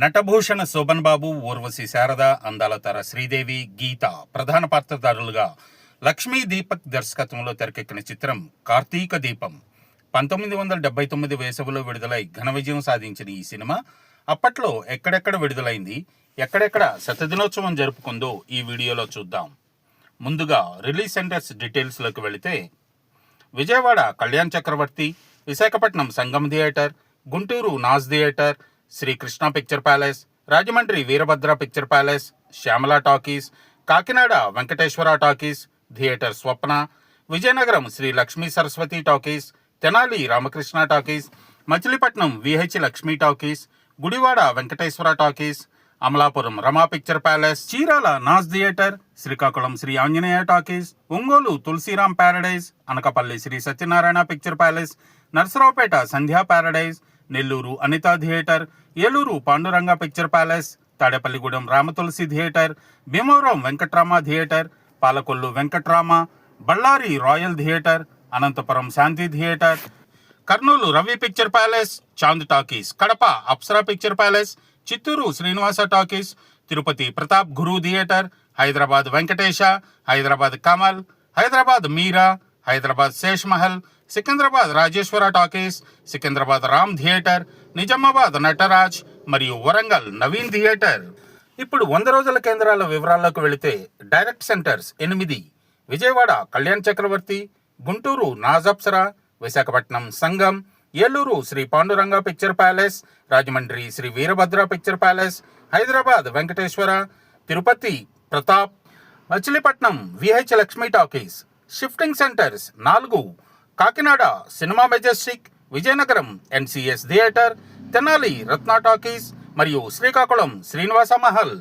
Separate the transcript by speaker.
Speaker 1: నటభూషణ శోభన్ బాబు ఊర్వశి శారద అందాల తర శ్రీదేవి గీత ప్రధాన పాత్రధారులుగా లక్ష్మీ దీపక్ దర్శకత్వంలో తెరకెక్కిన చిత్రం కార్తీక దీపం. పంతొమ్మిది వందల డెబ్బై తొమ్మిది వేసవిలో విడుదలై ఘన విజయం సాధించిన ఈ సినిమా అప్పట్లో ఎక్కడెక్కడ విడుదలైంది ఎక్కడెక్కడ శతదినోత్సవం జరుపుకుందో ఈ వీడియోలో చూద్దాం. ముందుగా రిలీజ్ సెంటర్స్ డీటెయిల్స్లోకి వెళితే Vijayawada Kalyan Chakravarthi Visakhapatnam Sangam theatre Guntur Naaz theatre Sri Krishna picture palace Rajahmundry Veerabhadra picture palace Shyamala talkies Kakinada Venkateswara talkies theatre Swapna Vizianagaram Sri Lakshmi Saraswathi talkies Tenali Ramakrishna talkies Machilipatnam V H Lakshmi talkies Gudivada Venkateswara talkies Amalapuram Rama picture palace Chirala Naaz theatre Srikakulam Sri Anjaneya talkies Ongole Tulasiram paradise Anakapalli Sri Satyanarayana picture palace Narasaraopet Sandhya paradise Nellore Anitha theatre Eluru Panduranga picture palace Tadepalligudem Ramatulasi theatre Bhimavaram Venkatrama theatre Palakollu Venkatrama Bellary royal theatre Anantapur Shanti theatre Kurnool Ravi picture palace Chand talkies Kadapa Apsara picture palace Chittoor Srinivasa talkies Tirupati Pratap Guru theatre Hyderabad Venkatesa Hyderabad Kamal Hyderabad Meera Hyderabad Sesh Mahal Secunderabad Rajeswara talkies Secunderabad Ram theatre Nizamabad Nataraj మరియు Warangal Naveen theatre. ఇప్పుడు వంద రోజుల కేంద్రాల వివరాల్లోకి వెళితే direct centres ఎనిమిది. Vijayawada Kalyan Chakravarthi Guntur Naz Apsara Visakhapatnam Sangam Eluru Sri Panduranga picture palace Rajahmundry Sri Veerabhadra picture palace Hyderabad Venkateswara Tirupati Pratap Machilipatnam VH Lakshmi talkies. Shifting centres నాలుగు. Kakinada cinema majestic Vizianagaram NCS theatre Tenali Ratna talkies మరియు శ్రీకాకుళం శ్రీనివాస మహల్.